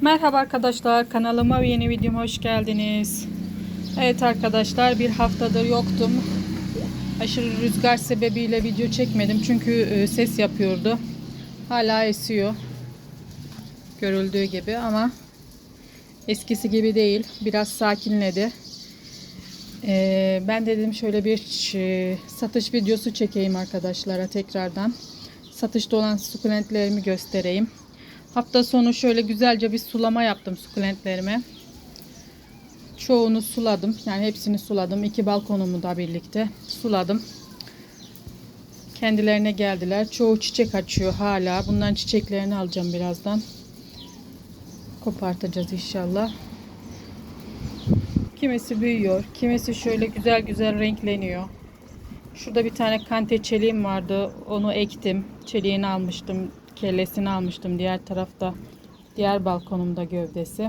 Merhaba arkadaşlar kanalıma ve yeni videoma hoş geldiniz. Evet arkadaşlar bir haftadır yoktum. Aşırı rüzgar sebebiyle video çekmedim çünkü e, ses yapıyordu. Hala esiyor. Görüldüğü gibi ama eskisi gibi değil. Biraz sakinledi. Ee, ben dedim şöyle bir e, satış videosu çekeyim arkadaşlara tekrardan. Satışta olan sukulentlerimi göstereyim. Hafta sonu şöyle güzelce bir sulama yaptım sukulentlerime. Çoğunu suladım. Yani hepsini suladım. İki balkonumu da birlikte suladım. Kendilerine geldiler. Çoğu çiçek açıyor hala. Bundan çiçeklerini alacağım birazdan. Kopartacağız inşallah. Kimisi büyüyor. Kimisi şöyle güzel güzel renkleniyor. Şurada bir tane kante çeliğim vardı. Onu ektim. Çeliğini almıştım. Kellesini almıştım. Diğer tarafta diğer balkonumda gövdesi.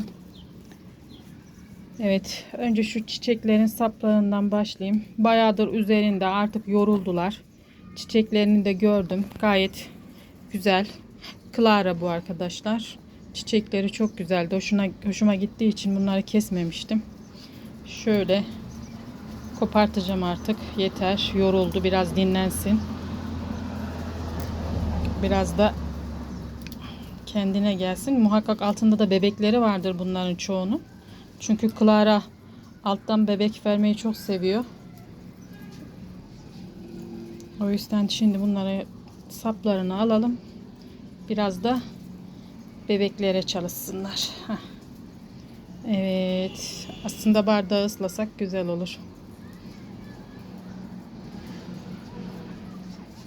Evet. Önce şu çiçeklerin saplarından başlayayım. Bayağıdır üzerinde artık yoruldular. Çiçeklerini de gördüm. Gayet güzel. Clara bu arkadaşlar. Çiçekleri çok güzeldi. Hoşuna, hoşuma gittiği için bunları kesmemiştim. Şöyle kopartacağım artık. Yeter. Yoruldu. Biraz dinlensin. Biraz da kendine gelsin. Muhakkak altında da bebekleri vardır bunların çoğunun. Çünkü Clara alttan bebek vermeyi çok seviyor. O yüzden şimdi bunları saplarını alalım. Biraz da bebeklere çalışsınlar. Heh. Evet. Aslında bardağı ıslasak güzel olur.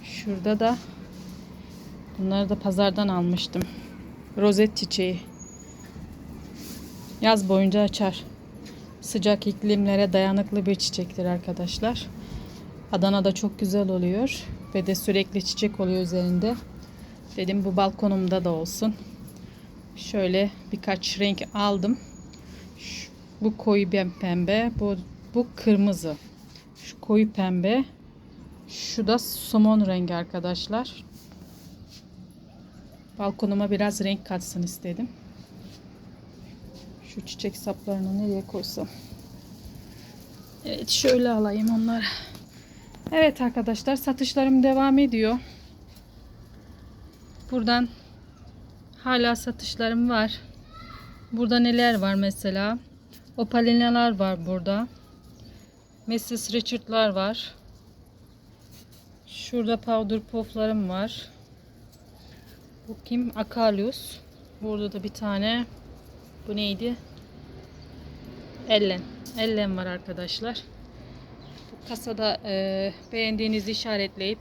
Şurada da bunları da pazardan almıştım. Rozet çiçeği. Yaz boyunca açar. Sıcak iklimlere dayanıklı bir çiçektir arkadaşlar. Adana'da çok güzel oluyor ve de sürekli çiçek oluyor üzerinde. Dedim bu balkonumda da olsun. Şöyle birkaç renk aldım. Şu- bu koyu pembe, bu bu kırmızı. Şu koyu pembe. Şu da somon rengi arkadaşlar. Balkonuma biraz renk katsın istedim. Şu çiçek saplarını nereye koysam? Evet şöyle alayım onları. Evet arkadaşlar satışlarım devam ediyor. Buradan hala satışlarım var. Burada neler var mesela? Opalinalar var burada. Mrs. Richard'lar var. Şurada powder pufflarım var. Bu kim? Akalius. Burada da bir tane bu neydi? Ellen. Ellen var arkadaşlar. Bu kasada e, beğendiğinizi işaretleyip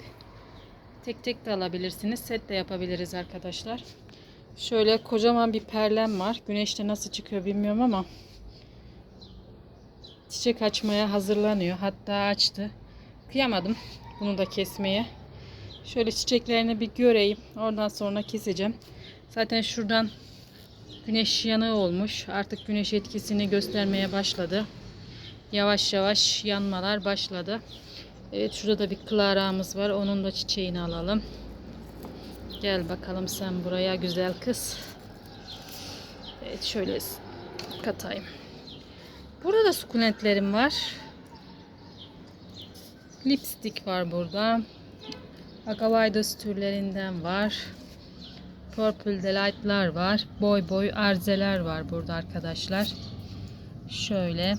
tek tek de alabilirsiniz. Set de yapabiliriz arkadaşlar. Şöyle kocaman bir perlem var. Güneşte nasıl çıkıyor bilmiyorum ama çiçek açmaya hazırlanıyor. Hatta açtı. Kıyamadım bunu da kesmeye. Şöyle çiçeklerini bir göreyim. Oradan sonra keseceğim. Zaten şuradan güneş yanığı olmuş. Artık güneş etkisini göstermeye başladı. Yavaş yavaş yanmalar başladı. Evet şurada da bir Clara'mız var. Onun da çiçeğini alalım. Gel bakalım sen buraya güzel kız. Evet şöyle katayım. Burada da sukulentlerim var. Lipstick var burada. Agavidos türlerinden var. Purple Delight'lar var. Boy boy arzeler var burada arkadaşlar. Şöyle.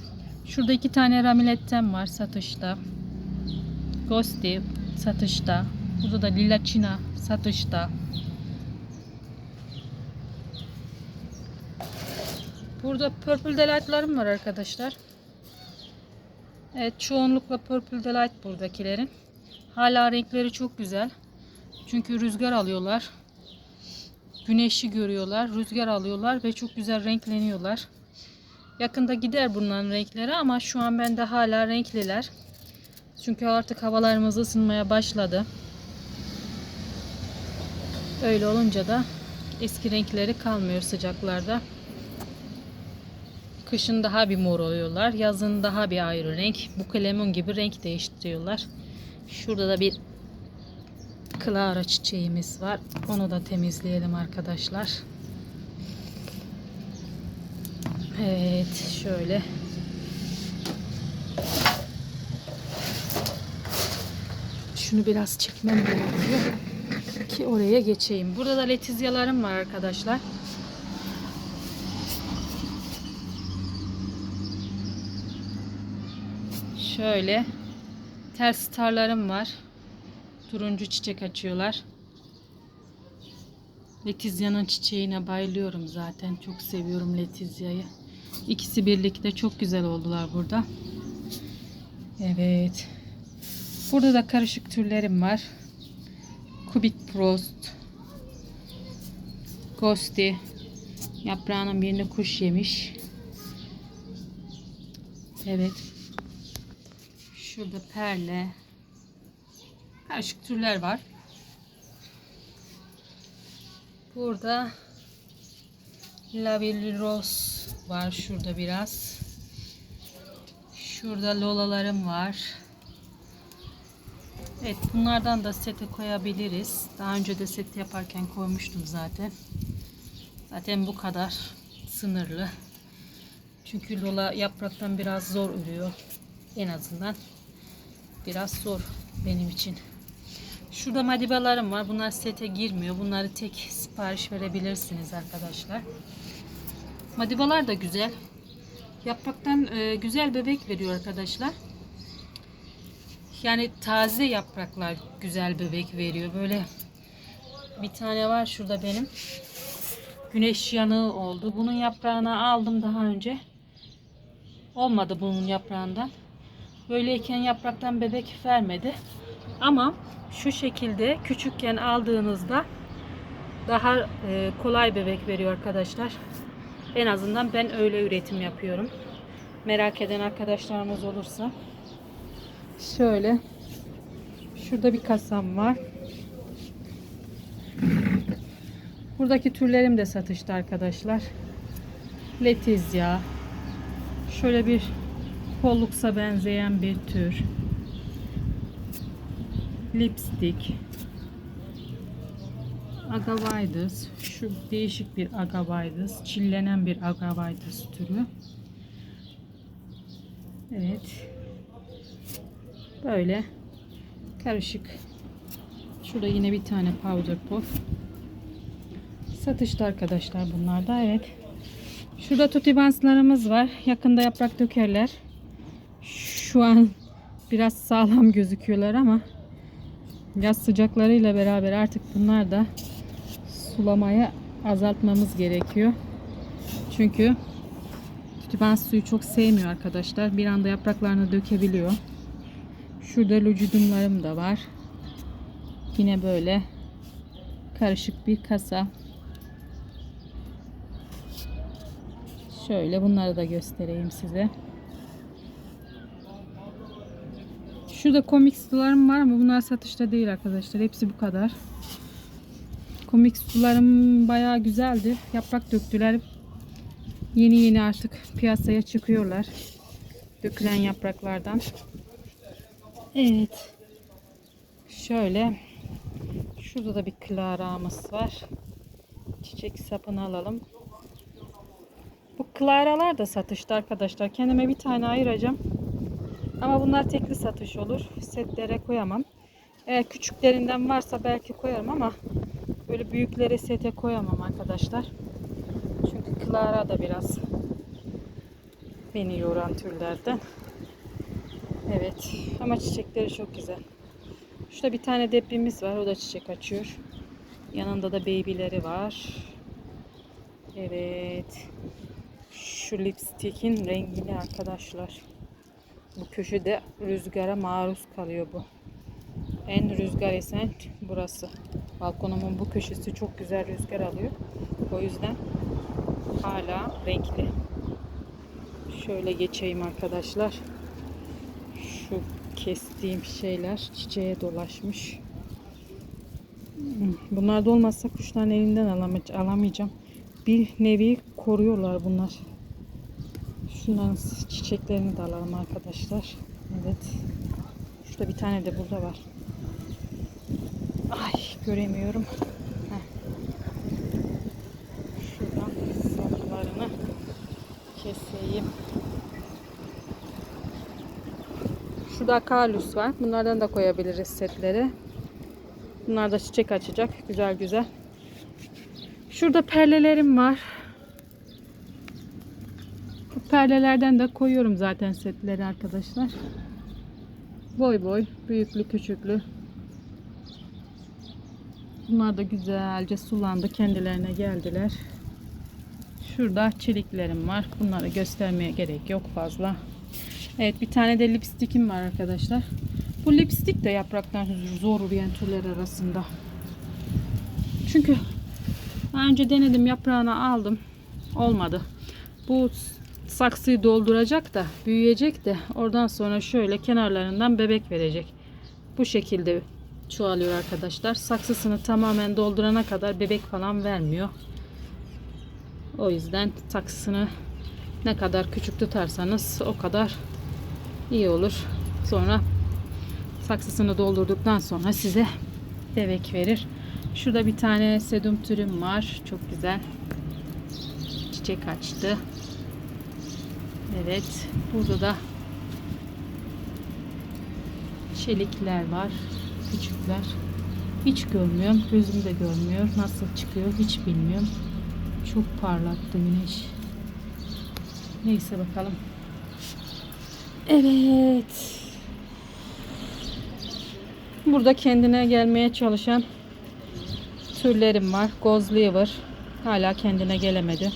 Şurada iki tane ramiletten var satışta. Ghosty satışta. Burada da Lila China satışta. Burada Purple Delight'larım var arkadaşlar. Evet çoğunlukla Purple Delight buradakilerin. Hala renkleri çok güzel. Çünkü rüzgar alıyorlar. Güneşi görüyorlar. Rüzgar alıyorlar ve çok güzel renkleniyorlar. Yakında gider bunların renkleri ama şu an bende hala renkliler. Çünkü artık havalarımız ısınmaya başladı. Öyle olunca da eski renkleri kalmıyor sıcaklarda. Kışın daha bir mor oluyorlar. Yazın daha bir ayrı renk. Bu lemon gibi renk değiştiriyorlar. Şurada da bir Clara çiçeğimiz var. Onu da temizleyelim arkadaşlar. Evet şöyle. Şunu biraz çekmem gerekiyor ki oraya geçeyim. Burada da letizyalarım var arkadaşlar. Şöyle ters starlarım var. Turuncu çiçek açıyorlar. Letizya'nın çiçeğine bayılıyorum zaten. Çok seviyorum Letizya'yı. İkisi birlikte çok güzel oldular burada. Evet. Burada da karışık türlerim var. Kubik Prost. Ghosty. Yaprağının birini kuş yemiş. Evet. Şurada perle. Karışık türler var. Burada Lavely Rose var şurada biraz. Şurada lolalarım var. Evet bunlardan da sete koyabiliriz. Daha önce de set yaparken koymuştum zaten. Zaten bu kadar sınırlı. Çünkü lola yapraktan biraz zor ürüyor. En azından biraz zor benim için. Şurada madibalarım var. Bunlar sete girmiyor. Bunları tek sipariş verebilirsiniz arkadaşlar. Madibalar da güzel. Yapraktan e, güzel bebek veriyor arkadaşlar. Yani taze yapraklar güzel bebek veriyor. Böyle bir tane var şurada benim. Güneş yanığı oldu. Bunun yaprağını aldım daha önce. Olmadı bunun yaprağından. Böyleyken yapraktan bebek vermedi. Ama şu şekilde küçükken aldığınızda daha e, kolay bebek veriyor arkadaşlar. En azından ben öyle üretim yapıyorum. Merak eden arkadaşlarımız olursa. Şöyle. Şurada bir kasam var. Buradaki türlerim de satışta arkadaşlar. Letizya. Şöyle bir kolluksa benzeyen bir tür. Lipstick. Agavitis. Şu değişik bir agavitis. Çillenen bir agavitis türü. Evet. Böyle karışık. Şurada yine bir tane powder puff. Satışta arkadaşlar bunlar da evet. Şurada tutibanslarımız var. Yakında yaprak dökerler. Şu an biraz sağlam gözüküyorlar ama yaz sıcaklarıyla beraber artık bunlar da sulamaya azaltmamız gerekiyor. Çünkü tütübans suyu çok sevmiyor arkadaşlar. Bir anda yapraklarını dökebiliyor. Şurada lucudumlarım da var. Yine böyle karışık bir kasa. Şöyle bunları da göstereyim size. Şurada komik sularım var ama bunlar satışta değil arkadaşlar. Hepsi bu kadar. Komik sularım bayağı güzeldi. Yaprak döktüler. Yeni yeni artık piyasaya çıkıyorlar. Dökülen yapraklardan. Evet. Şöyle. Şurada da bir klaramız var. Çiçek sapını alalım. Bu klaralar da satışta arkadaşlar. Kendime bir tane ayıracağım. Ama bunlar tekli satış olur. Setlere koyamam. Eğer küçüklerinden varsa belki koyarım ama böyle büyükleri sete koyamam arkadaşlar. Çünkü Clara da biraz beni yoran türlerden. Evet ama çiçekleri çok güzel. Şurada bir tane deprimiz var. O da çiçek açıyor. Yanında da babyleri var. Evet. Şu lipstickin rengini arkadaşlar. Bu köşede rüzgara maruz kalıyor bu. En rüzgar esen burası. Balkonumun bu köşesi çok güzel rüzgar alıyor. O yüzden hala renkli. Şöyle geçeyim arkadaşlar. Şu kestiğim şeyler çiçeğe dolaşmış. Bunlar da olmazsa kuşların elinden alamayacağım. Bir nevi koruyorlar bunlar. Şundan çiçeklerini de alalım arkadaşlar. Evet. Şurada bir tane de burada var. Ay göremiyorum. Heh. Şuradan saplarını keseyim. Şurada kalus var. Bunlardan da koyabiliriz setlere. Bunlar da çiçek açacak. Güzel güzel. Şurada perlelerim var. Perlelerden de koyuyorum zaten setleri arkadaşlar. Boy boy, büyüklü küçüklü. Bunlar da güzelce sulandı. Kendilerine geldiler. Şurada çeliklerim var. Bunları göstermeye gerek yok fazla. Evet bir tane de lipstikim var arkadaşlar. Bu lipstik de yapraktan zor uğrayan türler arasında. Çünkü daha önce denedim yaprağını aldım. Olmadı. Bu saksıyı dolduracak da büyüyecek de oradan sonra şöyle kenarlarından bebek verecek. Bu şekilde çoğalıyor arkadaşlar. Saksısını tamamen doldurana kadar bebek falan vermiyor. O yüzden saksısını ne kadar küçük tutarsanız o kadar iyi olur. Sonra saksısını doldurduktan sonra size bebek verir. Şurada bir tane sedum türüm var. Çok güzel. Çiçek açtı. Evet. Burada da çelikler var. Küçükler. Hiç görmüyorum. Gözüm de görmüyor. Nasıl çıkıyor hiç bilmiyorum. Çok parlattı güneş. Neyse bakalım. Evet. Burada kendine gelmeye çalışan türlerim var. Gozliver hala kendine gelemedi.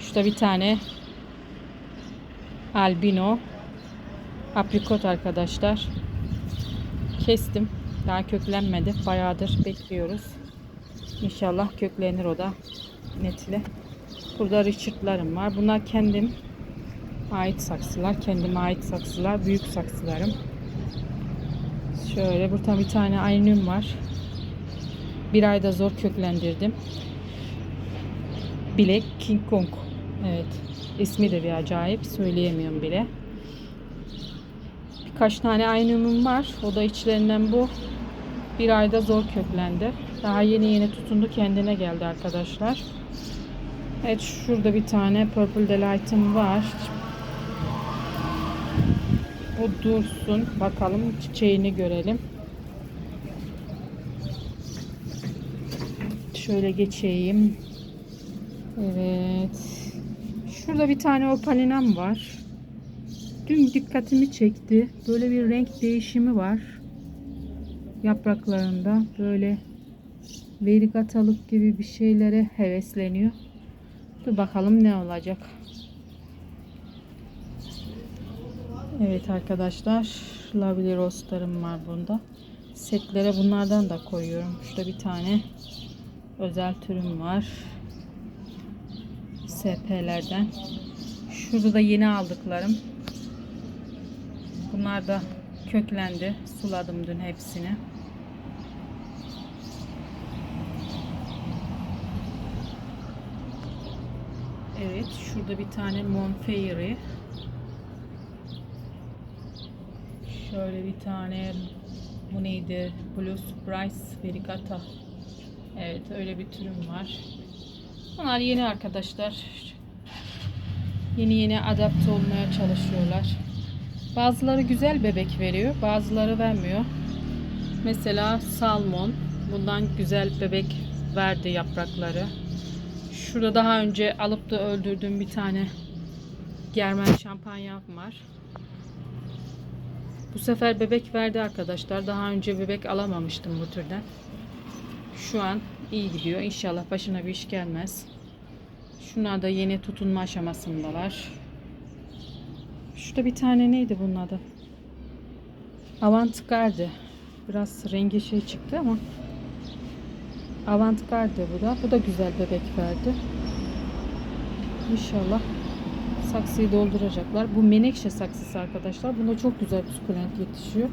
Şurada bir tane albino aprikot arkadaşlar. Kestim. Daha köklenmedi. Bayağıdır bekliyoruz. İnşallah köklenir o da netle. Burada Richard'larım var. Bunlar kendim ait saksılar. Kendime ait saksılar. Büyük saksılarım. Şöyle burada bir tane aynım var. Bir ayda zor köklendirdim. Black King Kong. Evet. İsmi de bir acayip. Söyleyemiyorum bile. Birkaç tane aynımım var. O da içlerinden bu. Bir ayda zor köklendi. Daha yeni yeni tutundu. Kendine geldi arkadaşlar. Evet şurada bir tane Purple Delight'ım var. Bu dursun. Bakalım çiçeğini görelim. Şöyle geçeyim. Evet. Şurada bir tane opalinam var. Dün dikkatimi çekti. Böyle bir renk değişimi var. Yapraklarında böyle verigatalık gibi bir şeylere hevesleniyor. Dur bakalım ne olacak. Evet arkadaşlar. Lovely Rose'larım var bunda. Setlere bunlardan da koyuyorum. Şurada bir tane özel türüm var. SP'lerden. Şurada da yeni aldıklarım. Bunlar da köklendi. Suladım dün hepsini. Evet, şurada bir tane Monfeyri. Şöyle bir tane bu neydi? Blue Surprise Verigata. Evet, öyle bir türüm var. Bunlar yeni arkadaşlar. Yeni yeni adapte olmaya çalışıyorlar. Bazıları güzel bebek veriyor, bazıları vermiyor. Mesela salmon. Bundan güzel bebek verdi yaprakları. Şurada daha önce alıp da öldürdüğüm bir tane germen şampanyam var. Bu sefer bebek verdi arkadaşlar. Daha önce bebek alamamıştım bu türden. Şu an iyi gidiyor. İnşallah başına bir iş gelmez. Şunlar da yeni tutunma aşamasındalar. Şurada bir tane neydi bunun adı? Avantgarde. Biraz rengi şey çıktı ama Avantgarde bu da. Bu da güzel bebek verdi. İnşallah saksıyı dolduracaklar. Bu menekşe saksısı arkadaşlar. Bunda çok güzel sukulent yetişiyor.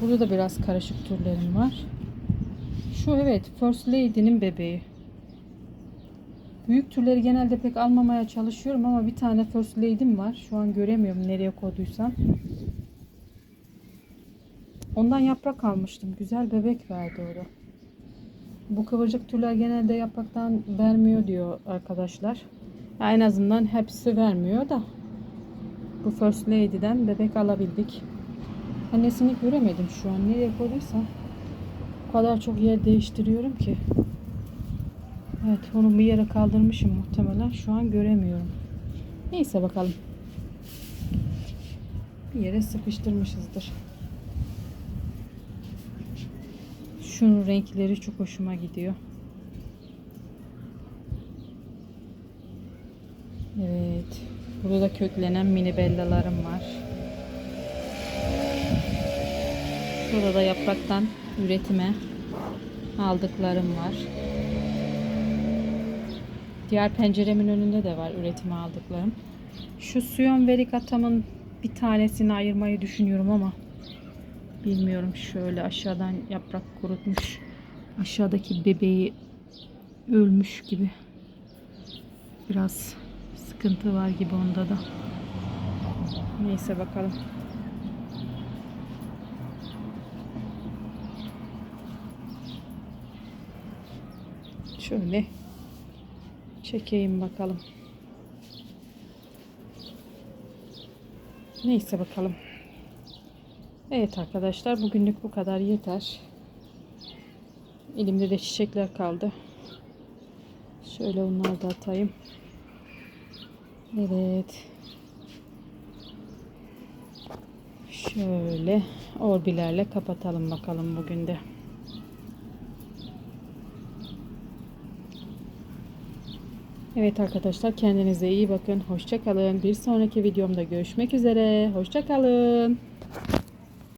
Burada da biraz karışık türlerim var. Şu evet First Lady'nin bebeği. Büyük türleri genelde pek almamaya çalışıyorum ama bir tane First Lady'm var. Şu an göremiyorum nereye koyduysam. Ondan yaprak almıştım. Güzel bebek verdi o da. Bu kıvırcık türler genelde yapraktan vermiyor diyor arkadaşlar. En azından hepsi vermiyor da. Bu First Lady'den bebek alabildik. Annesini göremedim şu an. Nereye koyduysam. O kadar çok yer değiştiriyorum ki. Evet onu bir yere kaldırmışım muhtemelen. Şu an göremiyorum. Neyse bakalım. Bir yere sıkıştırmışızdır. Şunun renkleri çok hoşuma gidiyor. Evet. Burada da köklenen mini bellalarım var. Burada da yapraktan üretime aldıklarım var. Diğer penceremin önünde de var üretime aldıklarım. Şu suyon verikatamın bir tanesini ayırmayı düşünüyorum ama bilmiyorum şöyle aşağıdan yaprak kurutmuş. Aşağıdaki bebeği ölmüş gibi. Biraz sıkıntı var gibi onda da. Neyse bakalım. Şöyle çekeyim bakalım. Neyse bakalım. Evet arkadaşlar bugünlük bu kadar yeter. Elimde de çiçekler kaldı. Şöyle onları da atayım. Evet. Şöyle orbilerle kapatalım bakalım bugün de. Evet arkadaşlar kendinize iyi bakın. Hoşça kalın. Bir sonraki videomda görüşmek üzere. Hoşça kalın.